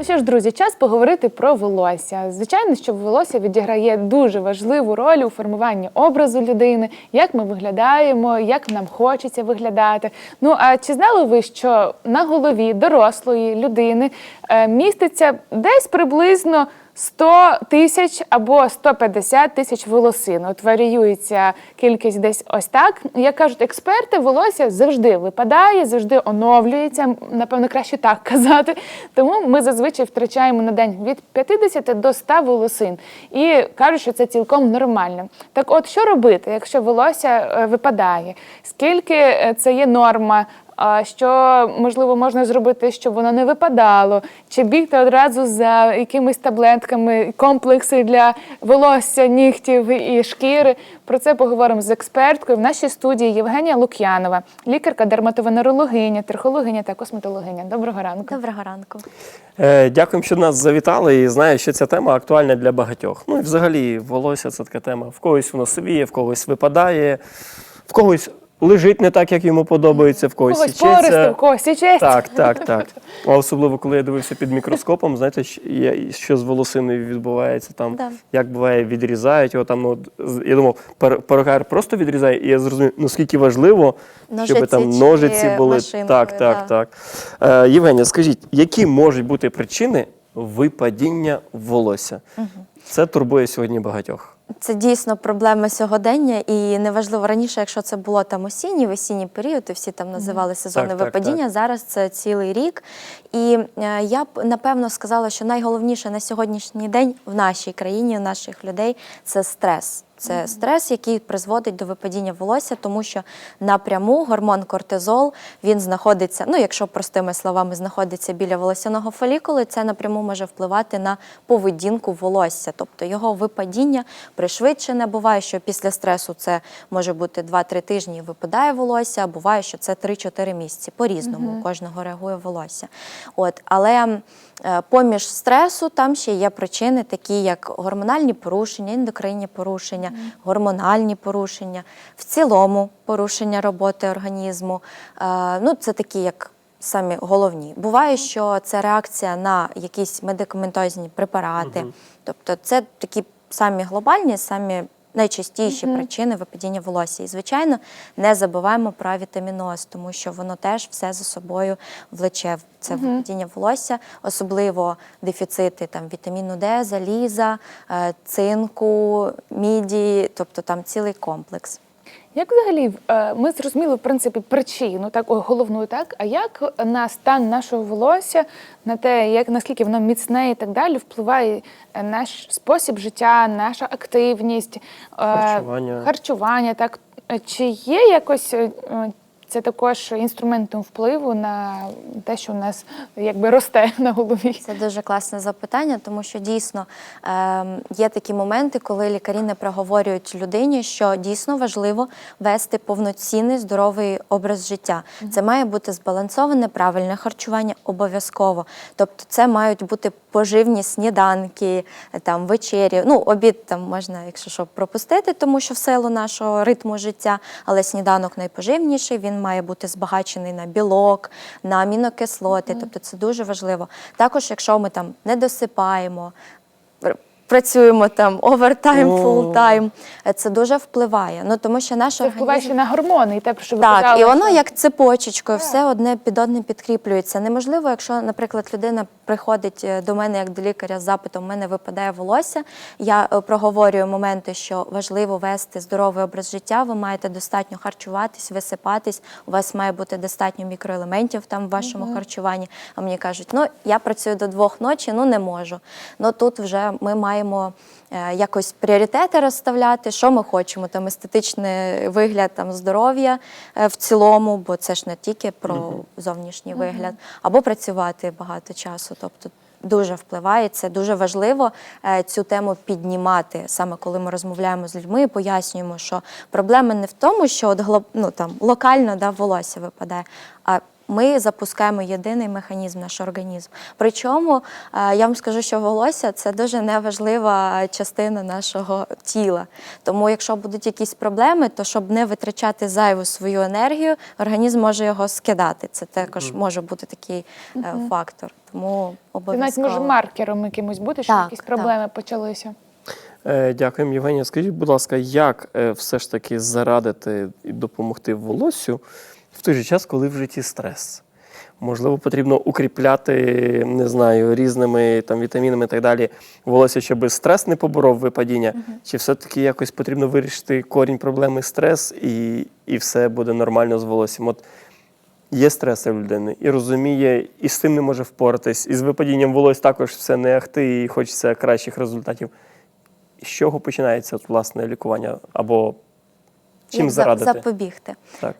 Ну що ж, друзі, час поговорити про волосся. Звичайно, що волосся відіграє дуже важливу роль у формуванні образу людини, як ми виглядаємо, як нам хочеться виглядати. Ну а чи знали ви, що на голові дорослої людини е, міститься десь приблизно 100 тисяч або 150 тисяч волосин. От варіюється кількість десь ось так. Як кажуть експерти, волосся завжди випадає, завжди оновлюється. Напевно, краще так казати. Тому ми зазвичай втрачаємо на день від 50 до 100 волосин. І кажуть, що це цілком нормально. Так, от що робити, якщо волосся е, випадає? Скільки е, це є норма? А що можливо можна зробити, щоб воно не випадало, чи бігти одразу за якимись таблетками, комплекси для волосся, нігтів і шкіри. Про це поговоримо з експерткою в нашій студії Євгенія Лук'янова, лікарка, дерматовенерологиня, трихологиня та косметологиня. Доброго ранку. Доброго ранку. Е, Дякуємо, що нас завітали. І знаю, що ця тема актуальна для багатьох. Ну і взагалі, волосся це така тема. В когось воно сивіє, в когось випадає, в когось лежить не так, як йому подобається, в когось, Когось січеться. в когось січеться. Так, так, так. А особливо, коли я дивився під мікроскопом, знаєте, що, є- що з волосиною відбувається там, Да. як буває, відрізають його там. Ну, от, з- я думав, пер- перукар просто відрізає, і я зрозумів, наскільки важливо, щоб Ножиці там чи ножиці були. машинкою, Так, так, да. так. Е, Євгенія, скажіть, які можуть бути причини випадіння волосся? Це турбує сьогодні багатьох. Це дійсно проблема сьогодення, і неважливо раніше, якщо це було там осінній, весінній період, і всі там називали сезони Так, так, так. Зараз це цілий рік. І е, я б напевно сказала, що найголовніше на сьогоднішній день в нашій країні, у наших людей це стрес. Це стрес, який призводить до випадіння волосся, тому що напряму гормон кортизол він знаходиться, ну якщо простими словами, знаходиться біля волосяного фолікулу, це напряму може впливати на поведінку волосся, тобто його випадіння пришвидшене. Буває, що після стресу це може бути 2-3 тижні і випадає волосся, а буває, що це 3-4 місяці. По-різному у кожного реагує волосся. От, але е, поміж стресу там ще є причини, такі як гормональні порушення, ендокринні порушення, гормональні порушення, в цілому порушення роботи організму. Е, Ну, це такі як. Самі головні. Буває, що це реакція на якісь медикаментозні препарати. Тобто це такі самі глобальні, самі найчастіші причини випадіння волосся. І, звичайно, не забуваємо про вітаміноз, тому що воно теж все за собою влече. Це випадіння волосся, особливо дефіцити там, вітаміну Д, заліза, е, цинку, міді, тобто там цілий комплекс. Як взагалі е, ми зрозуміли в принципі причину, так головну, так а як на стан нашого волосся, на те, як наскільки воно міцне і так далі, впливає е, наш спосіб життя, наша активність, е, Харчування. харчування, так чи є якось це також інструментом впливу на те, що у нас якби росте на голові? Це дуже класне запитання, тому що дійсно ем, є такі моменти, коли лікарі не проговорюють людині, що дійсно важливо вести повноцінний здоровий образ життя. Це має бути збалансоване, правильне харчування обов'язково. Тобто, це мають бути поживні сніданки, там вечері. Ну, обід там можна, якщо що, пропустити, тому що в силу нашого ритму життя, але сніданок найпоживніший. Він має бути збагачений на білок, на амінокислоти. Тобто це дуже важливо. Також, якщо ми там не досипаємо. Пр- Працюємо там овертайм, фултайм. Це дуже впливає. Ну тому що наш Це впливає організм- ще на гормони, і те, про що ви так, казали, і воно що- як цепочечкою, все одне під одним підкріплюється. Неможливо, якщо, наприклад, людина приходить е, до мене як до лікаря з запитом, у мене випадає волосся. Я е, проговорюю моменти, що важливо вести здоровий образ життя. Ви маєте достатньо харчуватись, висипатись. У вас має бути достатньо мікроелементів там в вашому харчуванні. А мені кажуть, ну я працюю до двох ночі, ну не можу. Ну тут вже ми маємо е, якось пріоритети розставляти, що ми хочемо, там естетичний вигляд там здоров'я е, в цілому, бо це ж не тільки про зовнішній вигляд, або працювати багато часу. Тобто дуже впливає. Це дуже важливо е, цю тему піднімати, саме коли ми розмовляємо з людьми і пояснюємо, що проблема не в тому, що от ну, там, локально да, волосся випадає, а ми запускаємо єдиний механізм, наш організм. Причому е, я вам скажу, що волосся це дуже неважлива частина нашого тіла. Тому, якщо будуть якісь проблеми, то щоб не витрачати зайву свою енергію, організм може його скидати. Це також може бути такий е, фактор. Тому Це навіть обов'язково. може маркером якимось бути, що Так, якісь так. проблеми почалися. Е, Дякуємо, Євгенія. Скажіть, будь ласка, як все ж таки зарадити і допомогти волоссю в той же час, коли в житті стрес? Можливо, потрібно укріпляти, не знаю, різними там вітамінами і так далі волосся, щоб стрес не поборов випадіння, чи все-таки якось потрібно вирішити корінь проблеми стрес і, і все буде нормально з волоссям? От є стреси в людини і розуміє, і з цим не може впоратись, і з випадінням волосся також все не ахти, і хочеться кращих результатів. З чого починається от, власне лікування? Або чим Як зарадити? запобігти? Так.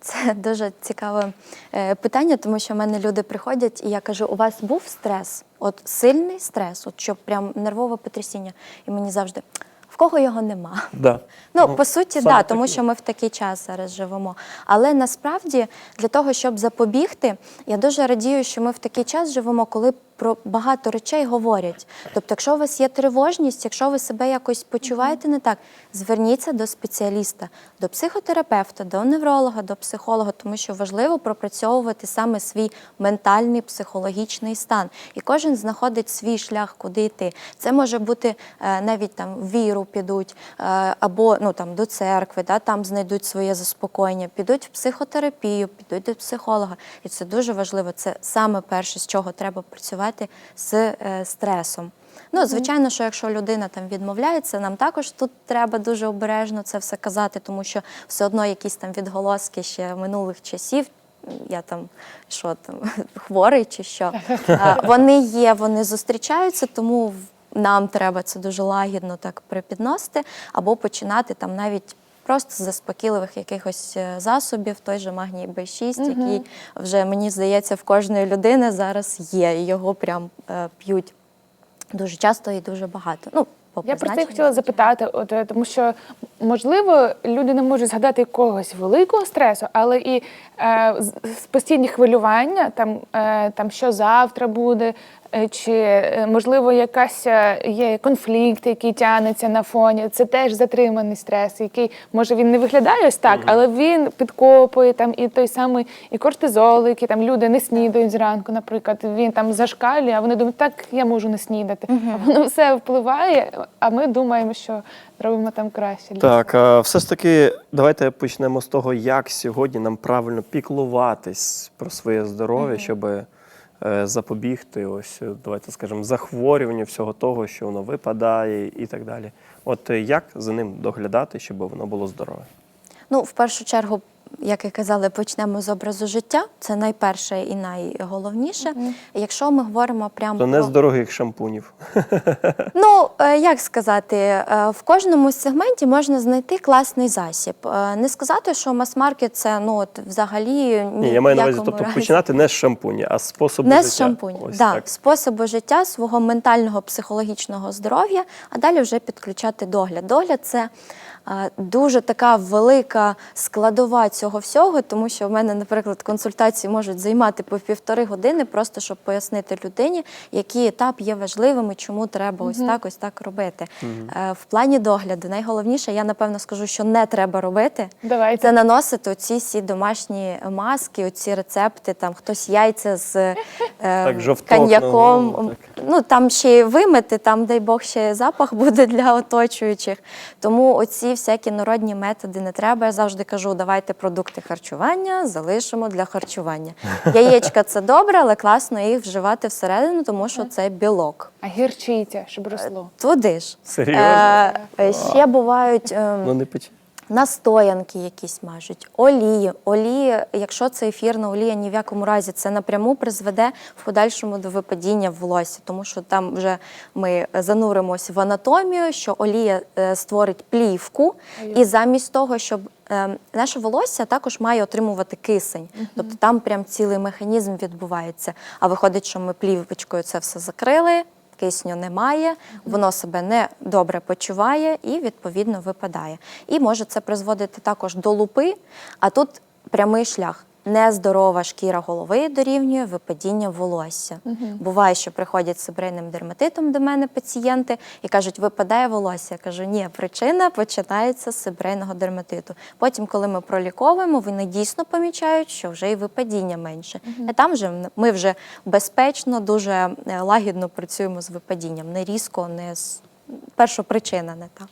Це дуже цікаве е, питання, тому що в мене люди приходять, і я кажу: у вас був стрес? От сильний стрес, от щоб прям нервове потрясіння. І мені завжди в кого його нема. Да. Ну, по суті, да, тому що ми в такий час зараз живемо. Але насправді для того, щоб запобігти, я дуже радію, що ми в такий час живемо, коли про багато речей говорять. Тобто, якщо у вас є тривожність, якщо ви себе якось почуваєте не так, зверніться до спеціаліста, до психотерапевта, до невролога, до психолога, тому що важливо пропрацьовувати саме свій ментальний психологічний стан. І кожен знаходить свій шлях, куди йти. Це може бути е, навіть там в віру підуть, е, або ну там до церкви, да, там знайдуть своє заспокоєння, підуть в психотерапію, підуть до психолога. І це дуже важливо. Це саме перше, з чого треба працювати з е, стресом. Ну, звичайно, що якщо людина там відмовляється, нам також тут треба дуже обережно це все казати, тому що все одно якісь там відголоски ще минулих часів. Я там що там хворий чи що. Вони є, вони зустрічаються, тому нам треба це дуже лагідно так припідносити, або починати там навіть. Просто заспокійливих якихось е, засобів, той же магній Б6, який вже мені здається в кожної людини зараз є, і його прям е, п'ють дуже часто і дуже багато. Ну, Я про це хотіла запитати, от, е, тому що, можливо, люди не можуть згадати якогось великого стресу, але і е, постійні хвилювання, там, е, там що завтра буде, чи, е, можливо, якась е, є конфлікт, який тягнеться на фоні. Це теж затриманий стрес, який, може, він не виглядає ось так, але він підкопує там і той самий і кортизол, який там люди не снідають зранку, наприклад. Він там зашкалює, а вони думають, так я можу не снідати. А воно все впливає, а ми думаємо, що робимо там краще. Так, а все ж таки, давайте почнемо з того, як сьогодні нам правильно піклуватись про своє здоров'я, щоб е, запобігти ось, е, давайте скажемо, захворюванню всього того, що воно випадає і так далі. От е, як за ним доглядати, щоб воно було здорове? Ну, в першу чергу, як і казали, почнемо з образу життя. Це найперше і найголовніше. Якщо ми говоримо прямо То не з дорогих шампунів. Ну, е, як сказати, е, в кожному сегменті можна знайти класний засіб. Е, Не сказати, що мас-маркет це ну от взагалі Ні, я маю на увазі, тобто разі. починати не з шампуні, а з способу Не життя. з шампунів, Ось да, так. способу життя, свого ментального психологічного здоров'я, а далі вже підключати догляд. Догляд це дуже така велика складова цього всього, тому що в мене, наприклад, консультації можуть займати по півтори години, просто щоб пояснити людині, який етап є важливим і чому треба ось так, ось так робити. Е, В плані догляду найголовніше, я напевно скажу, що не треба робити. Давайте. Це наносити оці всі домашні маски, оці рецепти, там хтось яйця з е, Так, на коньяком. Ну там ще й вимити, там, дай Бог, ще запах буде для оточуючих. Тому оці всякі народні методи не треба. Я завжди кажу, давайте продукти харчування залишимо для харчування. Яєчка це добре, але класно їх вживати всередину, тому що це білок. А гірчиця, щоб росло. Туди ж. Серйозно? Е, е, ще бувають. Е, Ну не печ. Настоянки якісь мажуть, олії. Олії, якщо це ефірна олія, ні в якому разі це напряму призведе в подальшому до випадіння волосся, тому що там вже ми зануримося в анатомію, що олія е, створить плівку, і замість того, щоб е, наше волосся також має отримувати кисень, тобто там прям цілий механізм відбувається. А виходить, що ми плівочкою це все закрили кисню немає, воно себе не добре почуває і відповідно випадає. І може це призводити також до лупи, а тут прямий шлях. Нездорова шкіра голови дорівнює випадіння волосся. Буває, що приходять з сибрейним дерматитом до мене пацієнти і кажуть, випадає волосся. Я кажу, ні, причина починається з сибрейного дерматиту. Потім, коли ми проліковуємо, вони дійсно помічають, що вже і випадіння менше. А там вже ми вже безпечно, дуже е, лагідно працюємо з випадінням, не різко, не з перша причина не та.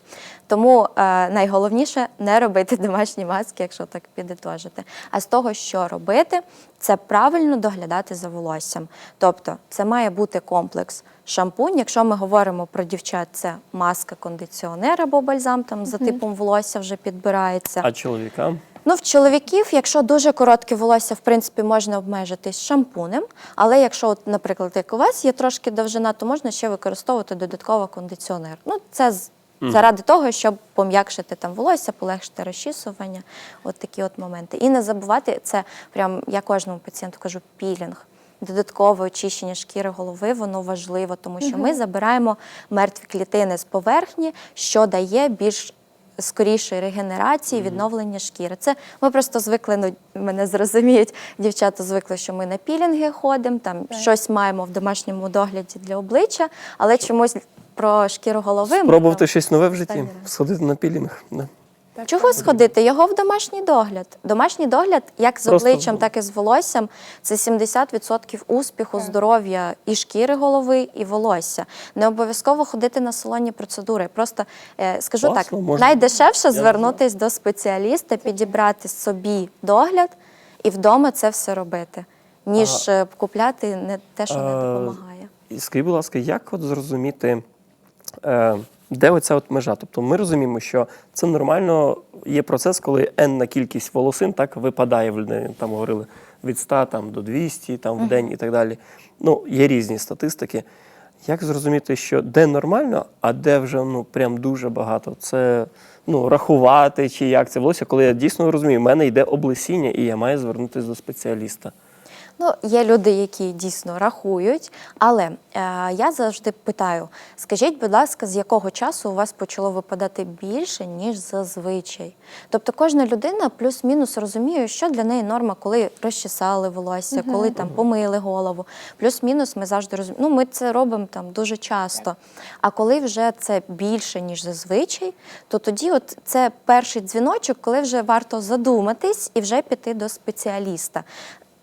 Тому е, найголовніше не робити домашні маски, якщо так підітожити. А з того, що робити, це правильно доглядати за волоссям. Тобто це має бути комплекс шампунь. Якщо ми говоримо про дівчат, це маска, кондиціонер або бальзам, там за типом волосся вже підбирається. А чоловікам? Ну, в чоловіків, якщо дуже коротке волосся, в принципі, можна обмежитись шампунем. Але якщо, от, наприклад, як у вас є трошки довжина, то можна ще використовувати додатково кондиціонер. Ну, це з- заради того, щоб пом'якшити там волосся, полегшити розчісування, от такі от моменти. І не забувати, це прям я кожному пацієнту кажу пілінг. Додаткове очищення шкіри голови, воно важливо, тому що ми забираємо мертві клітини з поверхні, що дає більш скорішої регенерації, відновлення шкіри. Це ми просто звикли, ну мене зрозуміють, дівчата звикли, що ми на пілінги ходимо, там щось маємо в домашньому догляді для обличчя, але чомусь про шкіру голови Спробувати щось нове в житті? Сходити на пілінг? Да. Чого сходити? Його в домашній догляд. Домашній догляд, як з Просто- обличчям, так і з волоссям, це 70% успіху, здоров'я і шкіри голови, і волосся. Не обов'язково ходити на салонні процедури. Просто е, скажу так, можна. найдешевше Я звернутися до спеціаліста, підібрати собі догляд і вдома це все робити, ніж е, купляти не те, що не допомагає. Скажіть, будь ласка, як от зрозуміти, е, де оця от межа? Тобто ми розуміємо, що це нормально є процес, коли енна кількість волосин так випадає в людини. Там говорили від 100 там, до 200 там, в день і так далі. Ну, є різні статистики. Як зрозуміти, що де нормально, а де вже ну прям дуже багато? Це ну, рахувати чи як це волосся, коли я дійсно розумію, в мене йде облесіння, і я маю звернутися до спеціаліста. Ну, є люди, які дійсно рахують, але е, я завжди питаю: скажіть, будь ласка, з якого часу у вас почало випадати більше, ніж зазвичай? Тобто кожна людина плюс-мінус розуміє, що для неї норма, коли розчесали волосся, коли там помили голову. Плюс-мінус ми завжди розуміємо. Ну, ми це робимо там дуже часто. А коли вже це більше, ніж зазвичай, то тоді от це перший дзвіночок, коли вже варто задуматись і вже піти до спеціаліста.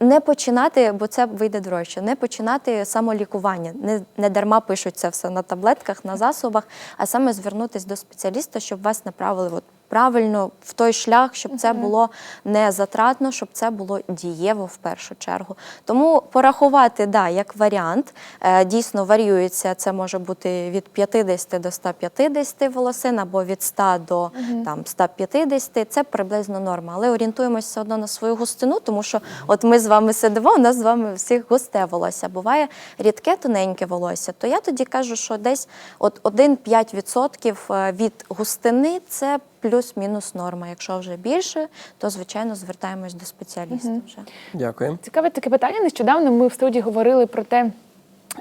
Не починати, бо це вийде дорожче, не починати самолікування. Не, не дарма пишуть це все на таблетках, на засобах, а саме звернутися до спеціаліста, щоб вас направили от правильно в той шлях, щоб це було не затратно, щоб це було дієво в першу чергу. Тому порахувати, да, як варіант, е, дійсно варіюється. Це може бути від 50 до 150 волосин або від 100 до там 150. Це приблизно норма. Але орієнтуємося все одно на свою густину, тому що от ми з вами сидимо, у нас з вами всіх густе волосся. Буває рідке, тоненьке волосся. То я тоді кажу, що десь от 1-5% е, від густини це плюс-мінус норма. Якщо вже більше, то звичайно звертаємось до спеціаліста вже. Дякую. Цікаве таке питання. Нещодавно ми в студії говорили про те,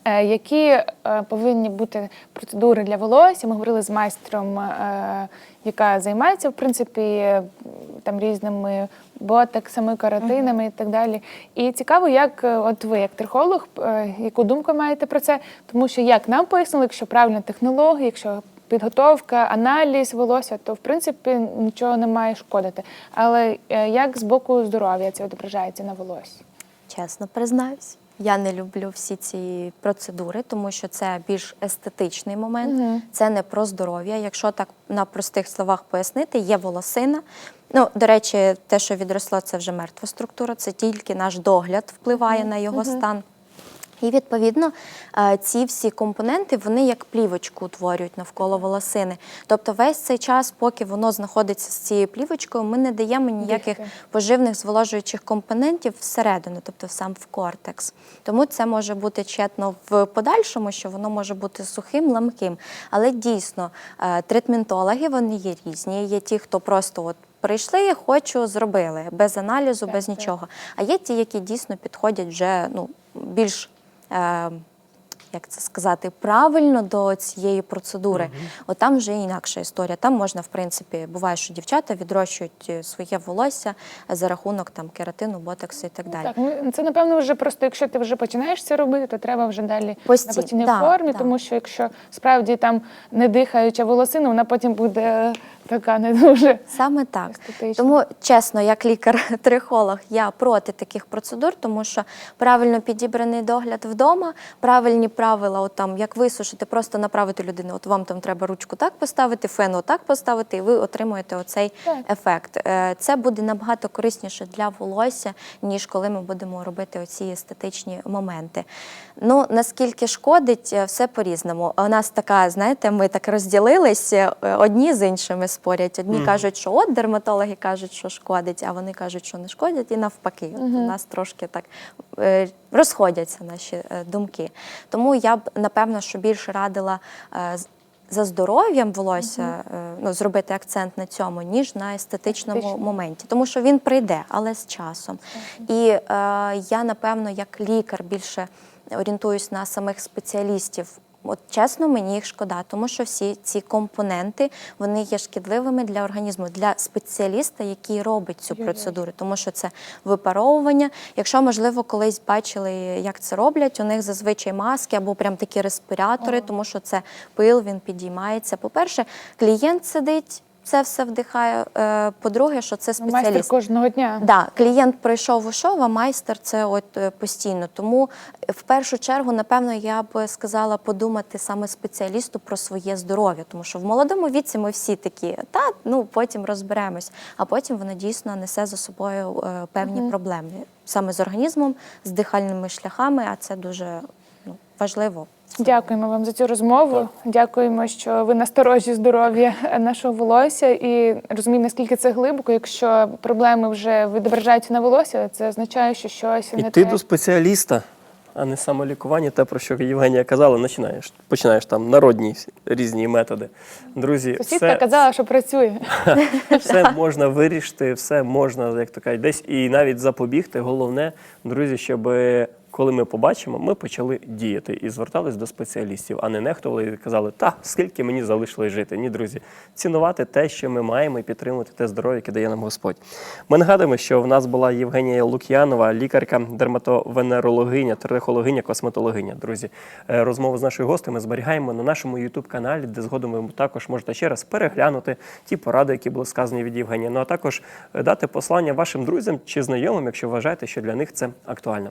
е, які е, повинні бути процедури для волосся. Ми говорили з майстром, е, яка займається в принципі там різними ботексами, каротинами і так далі. І цікаво, як от ви, як трихолог, яку думку маєте про це? Тому що як нам пояснили, якщо правильна технологія, якщо підготовка, аналіз волосся, то в принципі нічого не має шкодити. Але е, як з боку здоров'я це відображається на волоссі? Чесно признаюсь. Я не люблю всі ці процедури, тому що це більш естетичний момент, це не про здоров'я. Якщо так на простих словах пояснити, є волосина. Ну, до речі, те, що відросло, це вже мертва структура, це тільки наш догляд впливає на його стан. І відповідно е, ці всі компоненти вони як плівочку утворюють навколо волосини. Тобто весь цей час, поки воно знаходиться з цією плівочкою, ми не даємо ніяких поживних зволожуючих компонентів всередину, тобто сам в кортекс. Тому це може бути четно в подальшому, що воно може бути сухим, ламким. Але дійсно е, тритментологи вони є різні. Є ті, хто просто от. Прийшли, хочу, зробили без аналізу, без так. нічого. А є ті, які дійсно підходять вже ну, більш як це сказати, правильно до цієї процедури, от там вже інакша історія. Там можна, в принципі, буває, що дівчата відрощують е, своє волосся за рахунок там кератину, ботоксу і так далі. Так, ну це напевно вже просто, якщо ти вже починаєш це робити, то треба вже далі Постійно, на постійній да, формі, да. тому що якщо справді там не дихаюча волосина, вона потім буде така не дуже. Саме так. Естетично. Тому, чесно, як лікар-трихолог, я проти таких процедур, тому що правильно підібраний догляд вдома, правильні правила, от там як висушити, просто направити людину. От вам там треба ручку так поставити, фен отак поставити, і ви отримуєте оцей Так. ефект. Е, Це буде набагато корисніше для волосся, ніж коли ми будемо робити оці естетичні моменти. Ну наскільки шкодить, е, все по-різному. У нас така, знаєте, ми так розділилися, е, одні з іншими спорять. Одні кажуть, що от дерматологи кажуть, що шкодить, а вони кажуть, що не шкодять, і навпаки. От У нас трошки так е, розходяться наші е, думки. Тому я б напевно, що більше радила. е, За здоров'ям волосся ну, зробити акцент на цьому, ніж на естетичному Естетичному. моменті, тому що він прийде, але з часом. І е, я, напевно, як лікар більше орієнтуюсь на самих спеціалістів. От чесно, мені їх шкода, тому що всі ці компоненти вони є шкідливими для організму, для спеціаліста, який робить цю процедуру, тому що це випаровування. Якщо, можливо, колись бачили, як це роблять, у них зазвичай маски або прям такі респіратори, тому що це пил, він підіймається. По-перше, клієнт сидить, це все вдихає. Е, По-друге, що це Майстер спеціаліст. кожного дня. Да, клієнт прийшов ушов, а майстер це от е, постійно. Тому е, в першу чергу, напевно, я б сказала подумати саме спеціалісту про своє здоров'я, тому що в молодому віці ми всі такі, та ну потім розберемось. А потім воно дійсно несе за собою певні проблеми саме з організмом, з дихальними шляхами, а це дуже ну, важливо. Дякуємо вам за цю розмову. Дякуємо, що ви насторожі здоров'я нашого волосся і розуміємо, наскільки це глибоко. Якщо проблеми вже відображаються на волосся, це означає, що щось не Іти те. до спеціаліста, а не самолікування, те, про що Євгенія казала, починаєш. Починаєш там народні різні методи. Друзі, Сусідка все, казала, що працює. все можна вирішити, все можна, як то кажуть, десь і навіть запобігти. Головне, друзі, щоб коли ми побачимо, ми почали діяти і звертались до спеціалістів, а не нехтували і казали, та скільки мені залишилось жити. Ні, друзі, цінувати те, що ми маємо, і підтримувати те здоров'я, яке дає нам Господь. Ми нагадуємо, що в нас була Євгенія Лук'янова, лікарка, дерматовенерологиня, трихологиня, косметологиня. Друзі, е, розмову з нашою гостею ми зберігаємо на нашому youtube каналі, де згодом ви також можете ще раз переглянути ті поради, які були сказані від Євгенія. Ну а також е, дати послання вашим друзям чи знайомим, якщо вважаєте, що для них це актуально.